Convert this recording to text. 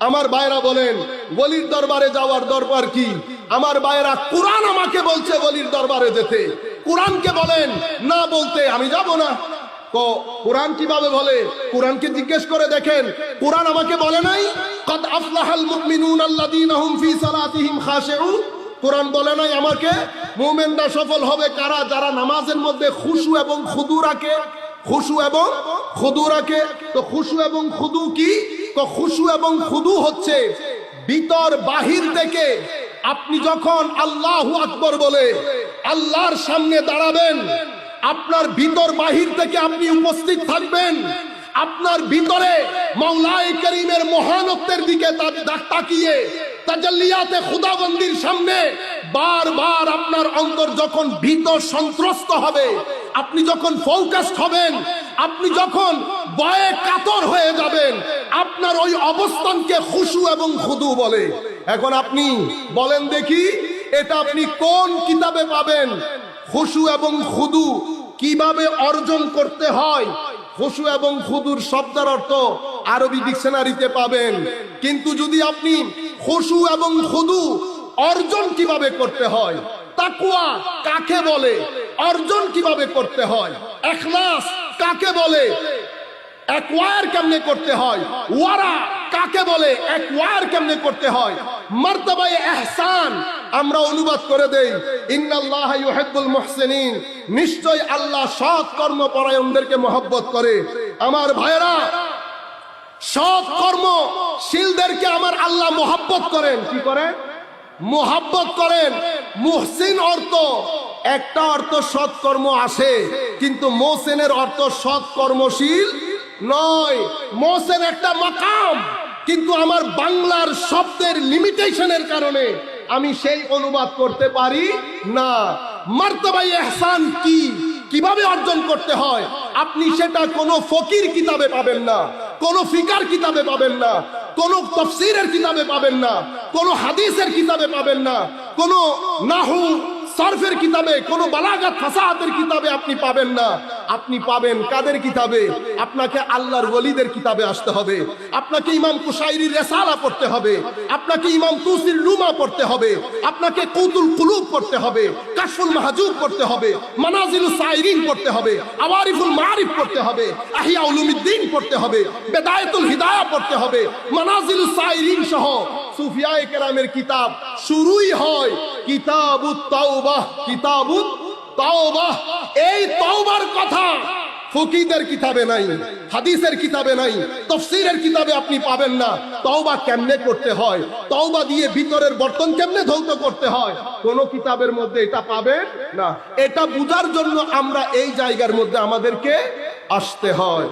আমার ভাইরা বলেন বলির দরবারে যাওয়ার দরবার কি? আমার ভাইরা কোরআন আমাকে বলছে বলির দরবারে যেতে। কোরআনকে বলেন, না বলতে আমি যাব না। তো কোরআন কীভাবে বলে? কোরআনকে জিজ্ঞেস করে দেখেন, কোরআন আমাকে বলে নাই, কদ আফলাহাল মুমিনুন আল্লাযীনা হুম ফি সালাতিহিম খাশিউন। কোরআন বলে নাই আমাকে, মুমিনরা সফল হবে কারা? যারা নামাজের মধ্যে খুশু এবং খুদু রাখে। খুশু এবং খুদু রাখে। তো খুশু এবং খুদু কি? তো খুশু এবং খুদু হচ্ছে। ভিতর বাহির থেকে আপনি যখন আল্লাহু আকবর বলে আল্লাহর সামনে দাঁড়াবেন, আপনার ভিতর বাহির থেকে আপনি উপস্থিত থাকবেন। আপনার ভিতরে মৌলাই করিমের মহানত্বের দিকে তাকিয়ে তাজাল্লিয়াতে খুদাবন্দির সামনে বারবার আপনার অন্তর যখন ভীত সন্ত্রস্ত হবে, আপনি যখন ফোকাসড হবেন আপনি যখন বয়ে কাতর হয়ে যাবেন, আপনার ওই অবস্থানকে খুশু এবং খুদু বলে। এখন আপনি বলেন দেখি, এটা আপনি কোন কিতাবে পাবেন? খুশু এবং খুদু কীভাবে অর্জন করতে হয়? খুশু এবং খুদুর শব্দের অর্থ আরবি ডিকশনারিতে পাবেন। কিন্তু যদি আপনি খুশু এবং খুদু অর্জন কীভাবে করতে হয়? তাকুয়া কাকে বলে? অর্জন কীভাবে করতে হয়? এখলাস কাকে বলে? অ্যাকোয়ার কেমনে করতে হয়? ওয়ারা কাকে বলে? অ্যাকোয়ার কেমনে করতে হয়? মর্তবাই এহসান, আমরা অনুবাদ করে দেই। ইন্নাল্লাহ ইউহিব্বুল মুহসিনিন, নিশ্চয় আল্লাহ সৎ কর্ম পরায়ণদেরকে মহব্বত করে। আমার ভাইরা সৎ কর্ম শিলদেরকে আমার আল্লাহ মহব্বত করেন। কি করেন? মোহাব্বত করেন। মুহসিন অর্থ একটা অর্থ সৎকর্ম আসে কিন্তু মোসেনের অর্থ সৎকর্মশীল নয়। মোহসেন একটা মাকাম, কিন্তু আমার বাংলার শব্দের লিমিটেশনের কারণে আমি সেই অনুবাদ করতে পারি না। মার্তবাই এহসান কি? কীভাবে অর্জন করতে হয়? আপনি সেটা কোনো ফকির কিতাবে পাবেন না, কোনো ফিকার কিতাবে পাবেন না, কোনো তফসিরের কিতাবে পাবেন না, কোনো হাদিসের কিতাবে পাবেন না, কোনো নাহু সরফের কিতাবে কোনো বালাগাত ফাসাহাতের কিতাবে আপনি পাবেন না। আপনি পাবেন কাদের কিতাবে? আপনাকে আল্লাহর ওলিদের কিতাবে আসতে হবে। আপনাকে ইমাম কুশাইরির রেসালা পড়তে হবে। আপনাকে ইমাম তুসির লুমা পড়তে হবে। আপনাকে কৌতুল কুলুব পড়তে হবে। কাশফুল মাহাজুব পড়তে হবে। মানাজিলুস সাইরিন পড়তে হবে। আওয়ারিফুল মারিফ পড়তে হবে। আহিয়া উলুমিদ্দিন পড়তে হবে। বেদায়েতুল হিদায়া পড়তে হবে। মানাজিলুস সাইরিন সহ সুফিয়ায়ে কেরামের কিতাব। শুরুই হয় কিতাবুত তাওবাহ, কিতাবুত এই তাওবার কথা ফকিদের কিতাবে নাই, হাদিসের কিতাবে নাই, তফসিরের কিতাবে আপনি পাবেন না। তওবা কেমনে করতে হয়? তওবা দিয়ে ভিতরের বর্তন কেমনে ধৌত করতে হয়? কোন কিতাবের মধ্যে এটা পাবেন না। এটা বুঝার জন্য আমরা এই জায়গার মধ্যে আমাদেরকে আসতে হয়।